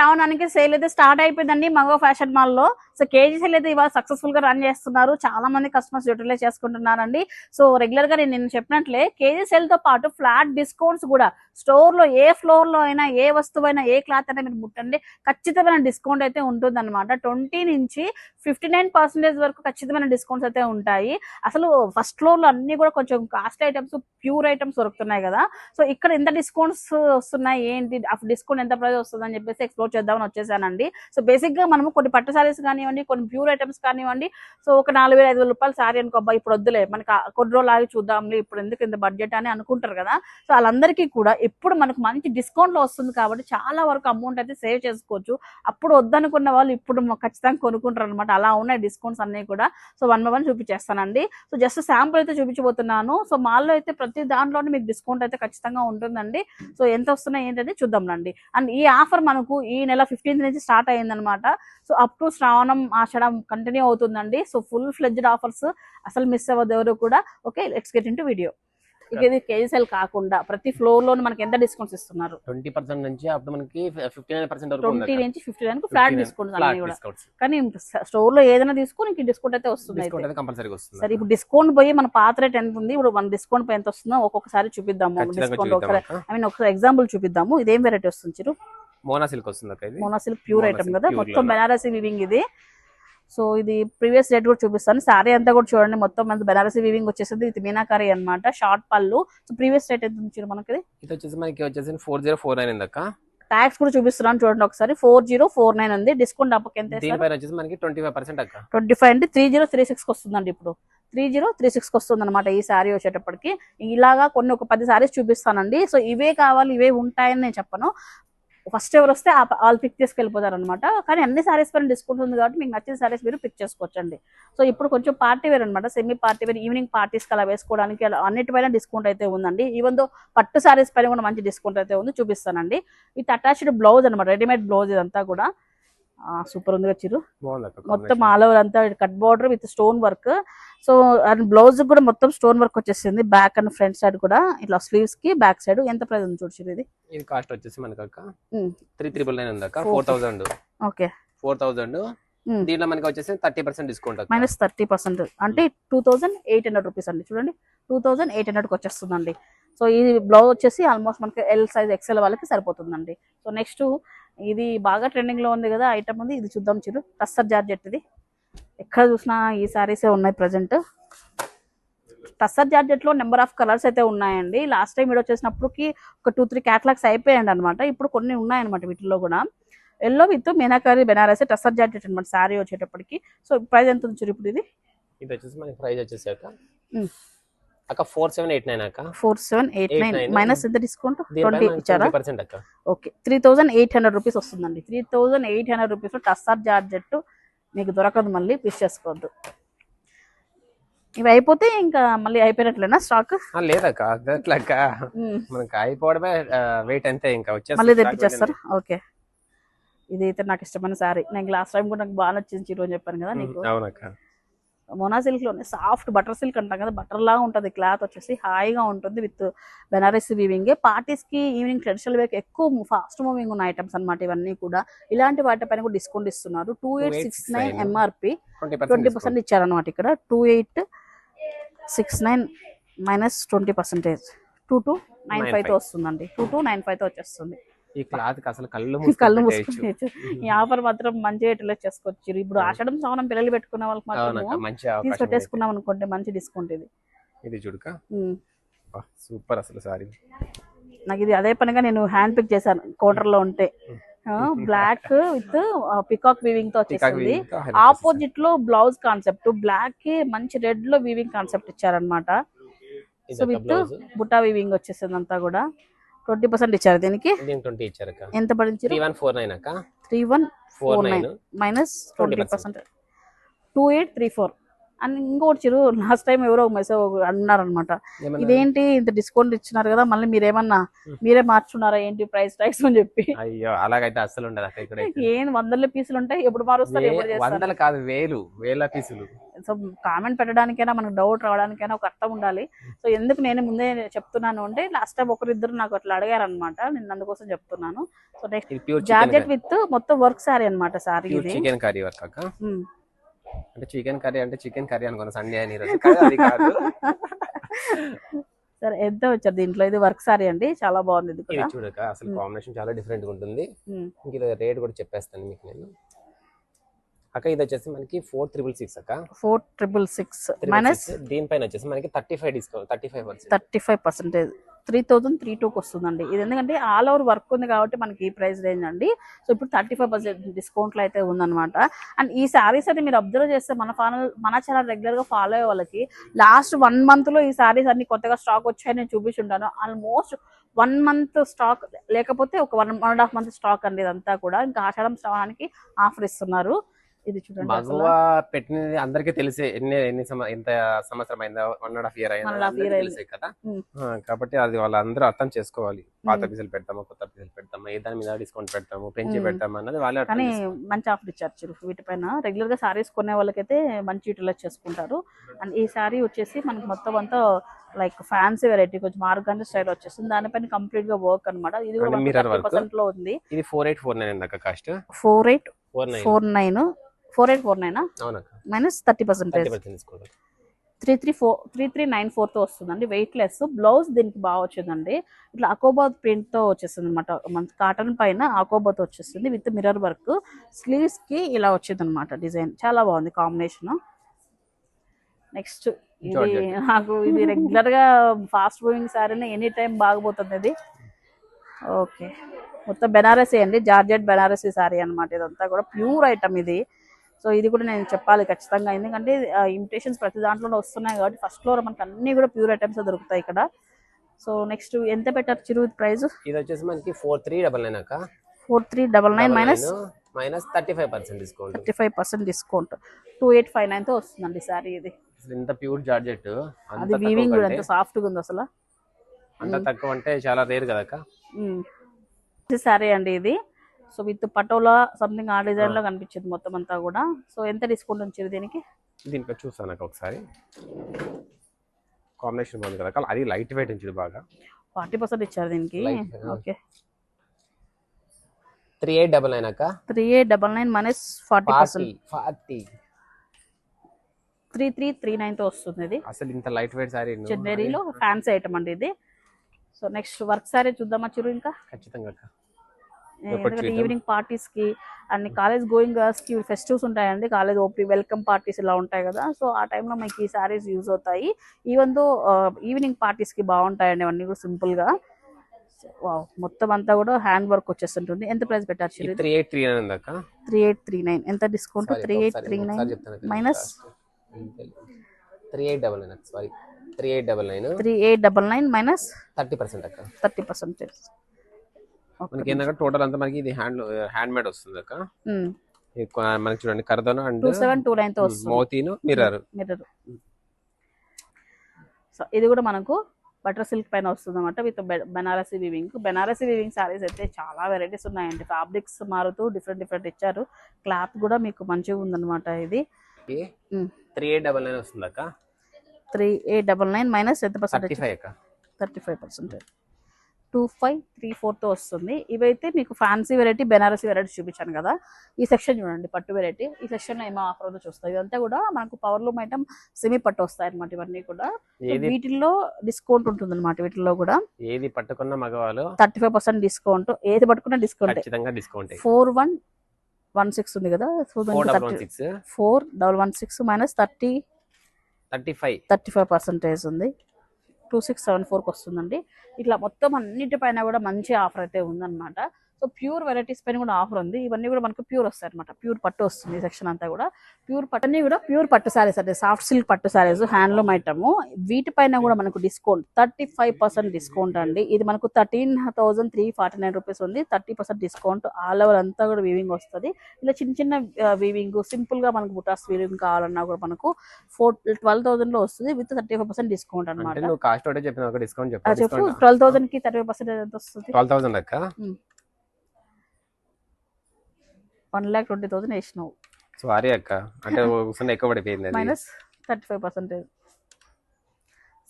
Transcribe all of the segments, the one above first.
శ్రావణానికి sale అయితే start అయిపోయిందండి మగో ఫ్యాషన్ మాల్లో. సో కేజీ సేల్ అయితే ఇవాళ సక్సెస్ఫుల్గా రన్ చేస్తున్నారు. చాలా మంది కస్టమర్స్ యూటిలైజ్ చేసుకుంటున్నారండి. సో రెగ్యులర్గా నేను చెప్పినట్లే కేజీ సేల్తో పాటు ఫ్లాట్ డిస్కౌంట్స్ కూడా స్టోర్లో ఏ ఫ్లోర్లో అయినా ఏ వస్తువు అయినా ఏ క్లాత్ అయినా మీరు ముట్టండి. ఖచ్చితమైన డిస్కౌంట్ అయితే ఉంటుంది అనమాట ట్వంటీ నుంచి ఫిఫ్టీ నైన్ పర్సెంటేజ్ వరకు ఖచ్చితమైన డిస్కౌంట్స్ అయితే ఉంటాయి. అసలు ఫస్ట్ ఫ్లోర్లో అన్ని కూడా కొంచెం కాస్ట్ ఐటమ్స్ ప్యూర్ ఐటమ్స్ దొరుకుతున్నాయి కదా. సో ఇక్కడ ఎంత డిస్కౌంట్స్ వస్తున్నాయి ఏంటి? ఆ డిస్కౌంట్ ఎంత ప్రైస్ వస్తుంది అని చెప్పేసి ఎక్స్ప్లోర్ చేద్దామని వచ్చేసానండి. సో బేసిక్గా మనము కొన్ని పట్టు సారీస్ కానివ్వండి కొన్ని ప్యూర్ ఐటమ్స్ కానివ్వండి సో ఒక నాలుగు వేల ఐదు వేల రూపాయలు సారీ అనుకో అబ్బా ఇప్పుడు వద్దులే మనకి కొన్ని రోజులు ఆగి చూద్దాంలే ఇప్పుడు ఎందుకు ఇంత బడ్జెట్ అని అనుకుంటారు కదా. సో వాళ్ళందరికీ కూడా ఎప్పుడు మనకు మంచి డిస్కౌంట్లో వస్తుంది కాబట్టి చాలా వరకు అమౌంట్ అయితే సేవ్ చేసుకోవచ్చు. అప్పుడు వద్దనుకున్న వాళ్ళు ఇప్పుడు ఖచ్చితంగా కొనుక్కుంటారు అనమాట అలా ఉన్నాయి డిస్కౌంట్స్ అన్ని కూడా. సో వన్ బై వన్ చూపించేస్తానండి. సో జస్ట్ శాంపుల్ అయితే చూపించబోతున్నాను. సో మాల్లో అయితే ప్రతి దాంట్లోనే మీకు డిస్కౌంట్ అయితే ఖచ్చితంగా ఉంటుందండి. సో ఎంత వస్తున్నాయి ఏంటంటే చూద్దాం అండి అండ్ ఈ ఆఫర్ మనకు ఈ నెల ఫిఫ్టీన్త్ నుంచి స్టార్ట్ అయ్యిందనమాట సో అప్ టు శ్రావణం ఆషాఢం కంటిన్యూ అవుతుందండి. సో ఫుల్ ఫ్లెడ్జ్డ్ ఆఫర్స్ అసలు మిస్ అవ్వదు ఎవరు కూడా. Okay let's get in video ఇది కేజీసెల్ కాకుండా ప్రతి ఫ్లోర్ లోను మనకి ఎంత డిస్కౌంట్స్ ఇస్తున్నారు? ట్వంటీ పర్సెంట్ నుంచి అప్పుడు మనకి ఫిఫ్టీ నైన్ పర్సెంట్ ట్వంటీ నుంచి ఫిఫ్టీ వరకు ఫ్లాట్ డిస్కౌంట్స్ అన్ని కూడా. డిస్కౌంట్స్ కానీ స్టోర్లో ఏదైనా తీసుకుని డిస్కౌంట్ అయితే వస్తుంది డిస్కౌంట్ సరే ఇప్పుడు డిస్కౌంట్ పోయి మన పాత రేట్ ఎంత ఉంది? ఇప్పుడు మన డిస్కౌంట్ పోయి ఎంత వస్తుందో ఒక్కొక్కసారి చూపిద్దాము. డిస్కౌంట్ ఒకసారి. ఐ మీన్ ఒకసారి ఎగ్జాంపుల్ చూపిద్దాము. ఇదేం వెరైటీ వస్తుంది చిరు? మోనా సిల్క్ వస్తుంది మోనా సిల్క్ ప్యూర్ ఐటమ్ కదా మొత్తం? బెనారసీ వివింగ్ ఇది. సో ఇది ప్రీవియస్ రేట్ కూడా చూపిస్తాను. సారీ అంతా కూడా చూడండి మొత్తం మనకి బెనారసీ వివింగ్ వచ్చేసింది. ఇది మీనాకారి అన్నమాట షార్ట్ పళ్ళు. సో ప్రీవియస్ రేట్ ఎంత ఉంది చిరు మనకి ఇది? వచ్చేసి మనకి వచ్చేసి ఫోర్ జీరో ఫోర్ నైన్ అక్క. ట్యాక్స్ కూడా చూపిస్తున్నాను చూడండి ఒకసారి. ఫోర్ జీరో ఫోర్ నైన్ ఉంది. డిస్కౌంట్ అప్పకి ఎంత వచ్చేసి మనకి ట్వంటీ ఫైవ్ పర్సెంట్ అక్క. ట్వంటీ ఫైవ్ అంటే త్రీ జీరో త్రీ సిక్స్కి వస్తుందండి ఇప్పుడు. త్రీ జీరో త్రీ సిక్స్కి వస్తుంది అనమాట ఈ శారీ వచ్చేటప్పటికి. ఇలాగా కొన్ని ఒక పది శారీస్ చూపిస్తానండి. సో ఇవే కావాలి ఇవే ఉంటాయని నేను చెప్పను. ఫస్ట్ ఎవరు వస్తే వాళ్ళు పిక్ చేసుకెళ్ళిపోతారు అనమాట కానీ అన్ని సారీస్ పైన డిస్కౌంట్ ఉంది కాబట్టి మీకు నచ్చిన సారీస్ మీరు పిక్ చేసుకోవచ్చండి. సో ఇప్పుడు కొంచెం పార్టీ వేర్ అనమాట సెమీ పార్టీ వేర్ ఈవినింగ్ పార్టీస్కి అలా వేసుకోవడానికి అలా అన్నిటిపైన డిస్కౌంట్ అయితే ఉందండి. ఈవెన్ దో పట్టు సారీస్ పైన కూడా మంచి డిస్కౌంట్ అయితే ఉంది చూపిస్తానండి. ఇది అటాచ్డ్ బ్లౌజ్ అనమాట రెడీమేడ్ బ్లౌజ్ ఇదంతా కూడా. సూపర్ ఉంది అక్క మొత్తం ఆల్ ఓవర్ అంతా cut border with stone work so and blouse కూడా మొత్తం స్టోన్ వర్క్ వచ్చేసింది. బ్యాక్ అండ్ ఫ్రంట్ సైడ్ కూడా ఇట్లా స్లీవ్స్కి బ్యాక్ సైడ్ ఎంత ప్రైస్ ఉంది చూడు ఇది? ఇది కాస్ట్ వచ్చేసి మనకి అక్క. త్రీ త్రిబుల్ నైన్ ఉంది అక్క four thousand okay four thousand దీంట్లో మనకి వచ్చేసి థర్టీ పర్సెంట్ డిస్కౌంట్ అక్క. మైనస్ థర్టీ పర్సెంట్ అంటే two thousand eight hundred rupees అండి. చూడండి. టూ థౌసండ్ ఎయిట్ హండ్రెడ్కి వచ్చేస్తుందండి. సో ఈ బ్లౌజ్ వచ్చేసి ఆల్మోస్ట్ మనకి ఎల్ సైజ్ ఎక్సెల్ వాళ్ళకి సరిపోతుందండి. సో నెక్స్ట్ ఇది బాగా ట్రెండింగ్లో ఉంది కదా ఐటమ్ ఉంది. ఇది చూద్దాం చిరు. టస్సర్ జార్జెట్ ఇది. ఎక్కడ చూసినా ఈ సారీసే ఉన్నాయి ప్రజెంట్ టస్సర్ జార్జెట్లో నెంబర్ ఆఫ్ కలర్స్ అయితే ఉన్నాయండి. లాస్ట్ టైం వీడియో చేసినప్పటికి ఒక టూ త్రీ క్యాటలాగ్స్ అయిపోయాయండి అనమాట ఇప్పుడు కొన్ని ఉన్నాయన్నమాట వీటిలో కూడా. Yellow with meenakari Banaras tussar georgette అనమాట సారీ వచ్చేటప్పటికి. సో ప్రైస్ ఎంత ఉంది చూడు ఇప్పుడు ఇది? ఇది వచ్చేసి మనకి ప్రైస్ వచ్చేసి అక్క ఫోర్ సెవెన్ ఎయిట్ నైన్ అక్క? Four seven eight nine. 89. Minus ఎంత డిస్కౌంట్? ట్వంటీ ఇచ్చారా? పర్సెంట్ అక్క. Okay. Three thousand eight hundred rupees వస్తుందండి. Three thousand eight hundred rupees tussar georgette మీకు దొరకదు మళ్ళీ పిస్ చేసుకోవద్దు. ఇవి అయిపోతే ఇంకా మళ్ళీ అయిపోయినట్లేనా స్టాక్? లేదక్క అట్లా అక్క. మనకి అయిపోవడమే వెయిట్ అంతే ఇంకా వచ్చేసి మళ్ళీ తెప్పించేస్తారు? ఓకే. ఇది అయితే నాకు ఇష్టమైన సారీ నేను లాస్ట్ టైం కూడా నాకు బాగా నచ్చింది అని చెప్పాను కదా నీకు. అవునక్క. మోనా సిల్క్లోనే సాఫ్ట్ బటర్ సిల్క్ అంటాం కదా బటర్ లాగా ఉంటుంది క్లాత్ వచ్చేసి హాయిగా ఉంటుంది విత్ బెనారస్ వీవింగ్ పార్టీస్కి ఈవినింగ్ ట్రెడిషనల్ వేర్ ఎక్కువ ఫాస్ట్ మూవింగ్ ఉన్న ఐటమ్స్ అన్నమాట ఇవన్నీ కూడా. ఇలాంటి వాటిపైన కూడా డిస్కౌంట్ ఇస్తున్నారు. Two eight six nine 2869 MRP twenty percent ఇచ్చారనమాట ఇక్కడ. Two eight six nine minus twenty percentage two two nine ఫైవ్తో వస్తుందండి. టూ టూ నైన్ ఫైవ్తో వచ్చేస్తుంది. ఈ క్లాత్ అసలు కళ్ళు కళ్ళు మూసుకుని ఈ ఆఫర్ మాత్రం మంచిగా యూటిలైజ్ చేసుకోవచ్చు ఇప్పుడు ఆషాఢం శ్రావణం పిల్లలు పెట్టుకున్న వాళ్ళకి మాత్రం మంచి. పెట్టేసుకున్నాం అనుకోండి మంచి డిస్కౌంట్ ఇది. ఇది చూడక. సూపర్ అసలు సారీ. నాకు ఇది అదే పనిగా నేను హ్యాండ్ పిక్ చేశాను కౌంటర్లో ఉంటే బ్లాక్ విత్ పికాక్ వీవింగ్తో వచ్చేసింది. ఆపోజిట్లో బ్లౌజ్ కాన్సెప్ట్ బ్లాక్కి మంచి రెడ్లో వీవింగ్ కాన్సెప్ట్ ఇచ్చారనమాట సో విత్ బుటా వీవింగ్ వచ్చేసింది అంతా కూడా. ట్వంటీ పర్సెంట్ ఇచ్చారు దీనికి. దీని ట్వంటీ ఇచ్చారక్క ఎంత పడింది త్రీ వన్ ఫోర్ నైన్ అక్క. Three one four nine minus twenty 20%. Percent. Two eight three four. And ఇంకోటి చిరు లాస్ట్ టైం ఎవరో మెసేజ్ అన్నారనమాట ఇదేంటి ఇంత డిస్కౌంట్ ఇచ్చినారు కదా మళ్ళీ మీరేమన్నా. మీరే మార్చున్నారా ఏంటి ప్రైస్ ట్యాక్స్ అని చెప్పి? అయ్యో అలాగైతే ఉండదు ఇక్కడ ఏం వందల పీసులు ఉంటాయి ఎప్పుడు మారుస్తారు వందలు కాదు వేలు వేల పీసులు సో కామెంట్ పెట్టడానికైనా మనకు డౌట్ రావడానికైనా ఒక అర్థం ఉండాలి. సో ఎందుకు నేను ముందే చెప్తున్నాను అంటే లాస్ట్ టైం ఒకరిద్దరు నాకు అట్లా అడిగారు అనమాట నేను అందుకోసం చెప్తున్నాను. సో నెక్స్ట్ జార్జెట్ విత్ మొత్తం వర్క్ సారీ అన్నమాట సారీ చికెన్ కర్రీ వర్క్. అంటే చికెన్ కర్రీ అంటే చికెన్ కర్రీ అనుకున్నా సండే అని ఈరోజు. కానీ అది కాదు. సరే ఎంత వచ్చారు దీంట్లో? ఇది వర్క్ సారీ అండి చాలా బాగుంది ఇది చూడక అసలు కాంబినేషన్ చాలా డిఫరెంట్గా ఉంటుంది. ఇంక రేట్ కూడా చెప్పేస్తాను మీకు నేను. అక్క ఇది వచ్చేసి మనకి ఫోర్ త్రిబుల్ సిక్స్ అక్క. Four triple six 366. మైనస్ దీనిపైన వచ్చేసి మనకి thirty five discount thirty five percent thirty five percentage three thousand three టూకి వస్తుందండి. ఇది ఎందుకంటే ఆల్ ఓవర్ వర్క్ ఉంది కాబట్టి మనకి ఈ ప్రైస్ రేంజ్ అండి. సో ఇప్పుడు థర్టీ ఫైవ్ పర్సెంట్ డిస్కౌంట్లో అయితే ఉందన్నమాట. అండ్ ఈ శారీస్ అయితే మీరు అబ్జర్వ్ చేస్తే మన ఛానల్ మన ఛానల్ రెగ్యులర్గా ఫాలో అయ్యే వాళ్ళకి లాస్ట్ వన్ మంత్లో ఈ శారీస్ అన్ని కొత్తగా స్టాక్ వచ్చాయని నేను చూపించుంటాను ఆల్మోస్ట్ వన్ మంత్ స్టాక్ లేకపోతే ఒక one one and half month stock అండి ఇదంతా కూడా. ఇంకా ఆషాఢం శ్రవణానికి ఆఫర్ ఇస్తున్నారు. ఇది చూడండి పెట్టినది అందరికీ తెలిసే ఎన్ని ఎన్ని ఎంత సంవత్సరం అయిందా వన్ అండ్ హాఫ్ ఇయర్ అయిందా. తెలిసే కదా? కాబట్టి అది వాళ్ళందరూ అర్థం చేసుకోవాలి. పాత. పీసులు పెడతామా కొత్త పీసులు పెడతామా ఏ దాని మీద డిస్కౌంట్ పెడతాము పెంచి. పెడతామా అన్నది వాళ్ళే కానీ. మంచి ఆఫర్ ఇచ్చారు చిరు వీటిపైన. రెగ్యులర్గా సారీస్ కొనే వాళ్ళకైతే మంచి యూటిలైజ్ చేసుకుంటారు. అండ్ ఈ సారీ వచ్చేసి మనకి మొత్తం అంతా లైక్ ఫ్యాన్సీ వెరైటీ కొంచెం ఆర్గాన్ స్టైల్ వచ్చేస్తుంది. దానిపైన కంప్లీట్గా వర్క్ అన్నమాట. ఇది కూడా లో ఉంది. ఇది four eight four nine cost? Four eight four nine four eight four nine? Minus thirty percent three three four three three nine ఫోర్తో వస్తుందండి వెయిట్ లెస్ బ్లౌజ్ దీనికి బాగా వచ్చిందండి. ఇట్లా అకోబాద్ ప్రింట్తో వచ్చేస్తుంది అనమాట మన కాటన్ పైన అకోబాత్ వచ్చేస్తుంది విత్ మిర్రర్ వర్క్. స్లీవ్స్కి ఇలా వచ్చింది అనమాట డిజైన్. చాలా బాగుంది కాంబినేషన్. నెక్స్ట్ ఇది. నాకు ఇది రెగ్యులర్గా ఫాస్ట్ మూవింగ్ సారీని ఎనీ టైం బాగపోతుంది ఇది. ఓకే. మొత్తం బెనారసీ అండి. జార్జెట్ బెనారసీ సారీ అన్నమాట. ఇదంతా కూడా ప్యూర్ ఐటమ్ ఇది. సో ఇది కూడా నేను చెప్పాలి ఖచ్చితంగా. ఎందుకంటే ఇమిటేషన్స్ ప్రతి దాంట్లో వస్తున్నాయి కాబట్టి ఫస్ట్ ఫ్లోర్ మనకి అన్ని కూడా ప్యూర్ ఐటమ్స్ దొరుకుతాయి ఇక్కడ. సో నెక్స్ట్ ఎంత పెట్టారు చిరు ప్రైస్ ఇది వచ్చేసి మనకి ఫోర్ త్రీ డబల్ నైన్ అక్క. Four three double nine minus minus thirty five percent discount thirty five percent discount two eight five నైన్తో వస్తుందండి సారీ ఇది. ఇంత ప్యూర్ జార్జెట్ అది వీవింగ్ కూడా ఎంత సాఫ్ట్గా ఉంది అసలు. అంత తక్కువ అంటే చాలా రేర్ కదా సారీ అండి ఇది. సో విత్ పటోలా సంథింగ్ ఆ డిజైన్లో కనిపించింది మొత్తం అంతా కూడా. సో ఎంత డిస్కౌంట్ ఉంచారు దీనికి? చూస్తాను అక్క ఒకసారి. కాంబినేషన్ బాగుంది కదా అక్క. అది లైట్ వెయిట్ ఉంచుడు బాగా. ఫార్టీ పర్సెంట్ ఇచ్చారు దీనికి. Okay three eight double nine అక్క. Three eight double nine minus forty forty percent forty three three three నైన్తో వస్తుంది ఇది. అసలు ఇంత లైట్ వెయిట్ సారీ చెన్నైలో ఫ్యాన్సీ ఐటమ్ అండి ఇది. సో నెక్స్ట్ వర్క్ సారీ చూద్దామా చిరు ఇంకా? ఖచ్చితంగా అక్క. ఎందుకంటే. ఈవినింగ్ పార్టీస్కి అన్ని కాలేజ్ గోయింగ్ గర్ల్స్కి ఫెస్టివ్స్ ఉంటాయండి. కాలేజ్ ఓపీ వెల్కమ్ పార్టీస్ ఇలా ఉంటాయి కదా. సో ఆ టైంలో మనకి ఈ సారీస్ యూజ్ అవుతాయి. ఈవెన్ దో ఈవినింగ్ పార్టీస్కి బాగుంటాయండి అవన్నీ కూడా సింపుల్గా. మొత్తం అంతా కూడా హ్యాండ్ వర్క్ వచ్చేస్తుంటుంది. ఎంత ప్రైస్ పెట్టారు three eight three nine three eight three nine ఎంత discount three eight three nine minus three eight double nine sorry three eight double nine three eight double nine minus thirty percent thirty percentage మనకి ఏంటంటే total అంతా మనకి ఇది hand hand made వస్తుంది అక్క. మనకి చూడండి కరదోన అండ్ టూ సెవెన్ టూ నైన్తో మోతీను మిర్రర్ మిర్రర్ సో ఇది కూడా మనకు బటర్ సిల్క్ పైన వస్తుంది అనమాట with Banarasi weaving Banarasi weaving sarees అయితే చాలా వెరైటీస్ ఉన్నాయండి. ఫ్యాబ్రిక్స్ మారుతూ డిఫరెంట్ డిఫరెంట్ ఇచ్చారు. క్లాత్ కూడా మీకు మంచిగా ఉందన్నమాట ఇది. త్రీ ఎయిట్ డబల్ నైన్ వస్తుంది అక్క three eight double nine minus ఎంత థర్టీ పర్సెంటేజ్ ఫైవ్ అక్క. Thirty five percentage two five three ఫోర్తో వస్తుంది. ఇవైతే మీకు ఫ్యాన్సీ వెరైటీ బెనారసీ వెరైటీ చూపించాను కదా. ఈ సెక్షన్ చూడండి పట్టు వెరైటీ ఈ సెక్షన్లో ఏమో ఆఫర్ ఉందో చూస్తాయి ఇదంతా కూడా మనకు పవర్ లూమ్ ఐటమ్ సెమీ పట్టు వస్తాయి అనమాట ఇవన్నీ కూడా. వీటిల్లో డిస్కౌంట్ ఉంటుంది అనమాట వీటిల్లో కూడా. ఏది పట్టుకున్న మగవాళ్ళు? థర్టీ ఫైవ్ పర్సెంట్ డిస్కౌంట్ ఏది పట్టుకున్నా discount discount four one one six ఉంది కదా. Four double one six minus thirty thirty five. Thirty five percentage ఉంది. టూ సిక్స్ సెవెన్ ఫోర్కి వస్తుందండి. ఇట్లా మొత్తం అన్నిటిపైన కూడా మంచి ఆఫర్ అయితే ఉందన్నమాట. సో ప్యూర్ వెరైటీస్ పైన కూడా ఆఫర్ ఉంది. ఇవన్నీ కూడా మనకు ప్యూర్ వస్తాయి అనమాట ప్యూర్ పట్టు వస్తుంది సెక్షన్ అంతా కూడా. ప్యూర్ పట్టు అన్ని కూడా ప్యూర్ పట్టు సారీస్ అంటే సాఫ్ట్ సిల్క్ పట్టు సారీస్ హ్యాండ్లూమ్ ఐటమ్. వీటిపైన కూడా మనకు discount thirty five percent discount అండి. ఇది మనకు thirteen thousand three forty nine rupees ఉంది. Thirty percent discount. All over అంతా కూడా వీవింగ్ వస్తుంది. ఇలా చిన్న చిన్న వీవింగ్ సింపుల్గా మనకు బుటాస్ వీవింగ్ కావాలన్నా కూడా మనకు ఫోర్ ట్వెల్వ్ థౌసండ్లో వస్తుంది with thirty five percent discount అనమాట చెప్పు. ట్వెల్వ్ థౌసండ్కి థర్టీ పర్సెంట్ ఎంత వస్తుంది? ట్వెల్వ్ థౌసండ్ అక్క వన్ ల్యాక్ ట్వంటీ థౌసండ్ వేసినావు. సారీ అక్క. అంటే ఎక్కువ పడిపోయింది అది. Minus thirty five percentage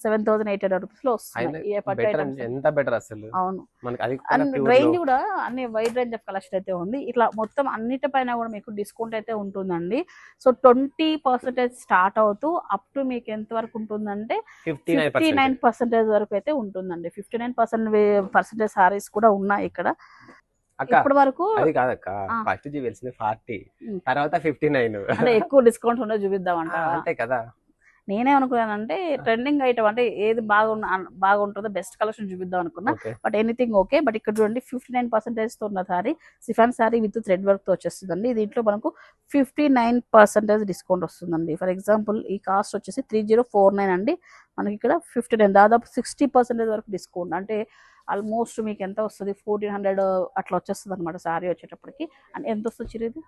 seven thousand eight hundred రూపీస్లో. ఎంత బెటర్ అసలు? అవును. మనకి అది అండ్ pure రేంజ్ కూడా అన్ని వైడ్ రేంజ్ ఆఫ్ కలెక్షన్ అయితే ఉంది. ఇట్లా మొత్తం అన్నిటిపైన కూడా మీకు డిస్కౌంట్ అయితే ఉంటుందండి. సో ట్వంటీ పర్సెంటేజ్ స్టార్ట్ అవుతూ అప్ టు మీకు ఎంత వరకు ఉంటుందంటే 59% ఫిఫ్టీ నైన్ పర్సెంటేజ్ వరకు అయితే ఉంటుందండి. Fifty nine percent percentage sarees కూడా ఉన్నాయి ఇక్కడ. ఇప్పటి వరకు అది కాదక్క. First forty. తర్వాత ఫిఫ్టీ నైన్ అంటే ఎక్కువ డిస్కౌంట్ ఉండే చూపిద్దామంట అంతే కదా. ట్రెండింగ్ ఐటమ్ అంటే ఏది బాగున్న బాగుంటుందో బెస్ట్ కలెక్షన్ చూపిద్దాం అనుకున్నా. బట్ ఎనీథింగ్ ఓకే బట్ ఇక్కడ చూడండి ఫిఫ్టీ నైన్ పర్సెంటేజ్తో ఉన్న sari chiffon sari with thread వర్క్తో వచ్చేస్తుందండి. దీంట్లో మనకు ఫిఫ్టీ నైన్ పర్సెంటేజ్ డిస్కౌంట్ వస్తుందండి. ఫర్ ఎగ్జాంపుల్ ఈ కాస్ట్ వచ్చేసి త్రీ జీరో ఫోర్ నైన్ అండి. మనకి ఇక్కడ ఫిఫ్టీ నైన్ దాదాపు సిక్స్టీ పర్సెంటేజ్ వరకు డిస్కౌంట్ అంటే ఆల్మోస్ట్ మీకు ఎంత వస్తుంది? ఫోర్టీన్ హండ్రెడ్ అట్లా వచ్చేస్తుంది అనమాట సారీ వచ్చేటప్పటికి. అండ్ ఎంత వస్తుంది చిరు ఇది?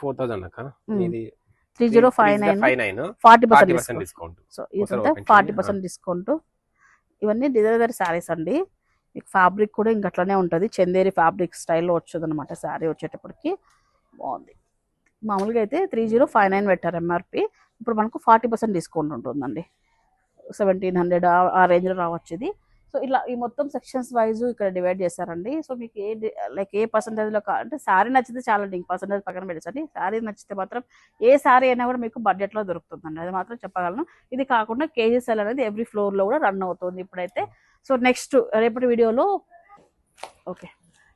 Four thousand three zero five nine forty percent discount so ఇదంతా ఫార్టీ. పర్సెంట్ డిస్కౌంట్ ఇవన్నీ డిజైనర్ శారీస్ అండి. మీకు ఫ్యాబ్రిక్ కూడా ఇంక అట్లానే ఉంటుంది. చందేరి ఫ్యాబ్రిక్ స్టైల్లో వచ్చేది అనమాట శారీ వచ్చేటప్పటికి. బాగుంది. మామూలుగా అయితే త్రీ జీరో ఫైవ్ నైన్ పెట్టారు ఎంఆర్పి ఇప్పుడు మనకు ఫార్టీ పర్సెంట్ డిస్కౌంట్ ఉంటుందండి. సెవెంటీన్ హండ్రెడ్ ఆ రేంజ్లో రావచ్చు ఇది. సో ఇట్లా ఈ మొత్తం సెక్షన్స్ వైజ్ ఇక్కడ డివైడ్ చేశారండి. సో మీకు ఏ లైక్ ఏ పర్సంటేజ్లో అంటే శారీ నచ్చితే చాలా ఇంక పర్సంటేజ్ పక్కన పెట్టండి శారీ నచ్చితే మాత్రం ఏ శారీ అయినా కూడా మీకు బడ్జెట్లో దొరుకుతుందండి. అది మాత్రం చెప్పగలను. ఇది కాకుండా కేజీ సెల్ అనేది ఎవ్రీ ఫ్లోర్లో కూడా రన్ అవుతుంది ఇప్పుడైతే. సో నెక్స్ట్ రేపటి వీడియోలో ఓకే.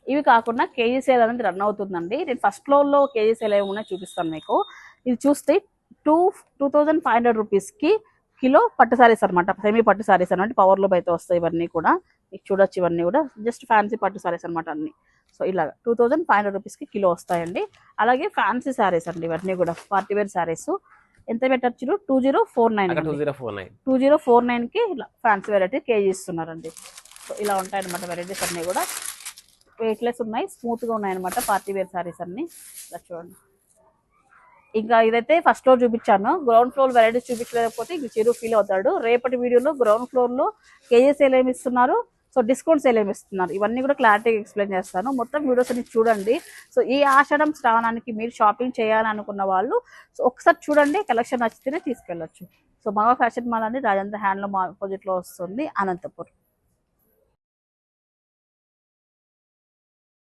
ఇవి కాకుండా కేజీ సేల్ అనేది రన్ అవుతుందండి. నేను ఫస్ట్ ఫ్లోర్లో కేజీ సేల్ ఏమి చూపిస్తాను మీకు. ఇది చూస్తే two two thousand five hundred రూపీస్కి కిలో పట్టు సారీస్ అనమాట సెమీ పట్టు సారీస్ అనమాట పవర్లో అయితే వస్తాయి ఇవన్నీ కూడా. మీకు చూడొచ్చు ఇవన్నీ కూడా. జస్ట్ ఫ్యాన్సీ పట్టు సారీస్ అనమాట అన్ని. సో ఇలాగ. టూ థౌజండ్ ఫైవ్ హండ్రెడ్ రూపీస్కి కిలో వస్తాయండి. అలాగే ఫ్యాన్సీ సారీస్ అండి ఇవన్నీ కూడా. Party wear saris. ఎంత పెట్టచ్చు two zero four nine two zero four nine two zero four నైన్కి ఇలా ఫ్యాన్సీ వెరైటీ కేజీ ఇస్తున్నారండి. సో ఇలా ఉంటాయన్నమాట వెరైటీస్ అన్నీ కూడా. వెయిట్లెస్ ఉన్నాయి. స్మూత్గా ఉన్నాయన్నమాట పార్టీ వేర్ సారీస్ అన్ని. ఇలా చూడండి. ఇంకా ఇదైతే ఫస్ట్ ఫ్లోర్ చూపించాను. గ్రౌండ్ ఫ్లోర్ వెరైటీస్ చూపించలేకపోతే ఇంక చిరు ఫీల్ అవుతాడు. రేపటి వీడియోలో గ్రౌండ్ ఫ్లోర్లో కేజీ సేల్ ఏమి ఇస్తున్నారు? సో డిస్కౌంట్స్ ఏమి ఇస్తున్నారు? ఇవన్నీ కూడా క్లారిటీగా ఎక్స్ప్లెయిన్ చేస్తాను. మొత్తం వీడియోస్ అన్ని చూడండి. సో ఈ ఆషాఢం శ్రావణానికి మీరు షాపింగ్ చేయాలనుకున్న వాళ్ళు సో ఒకసారి చూడండి. కలెక్షన్ నచ్చితేనే తీసుకెళ్ళొచ్చు. సో మగ ఫ్యాషన్ మాల్ అని రాజేంద్ర హ్యాండ్లూమ్ ఆపోజిట్లో వస్తుంది. అనంతపూర్.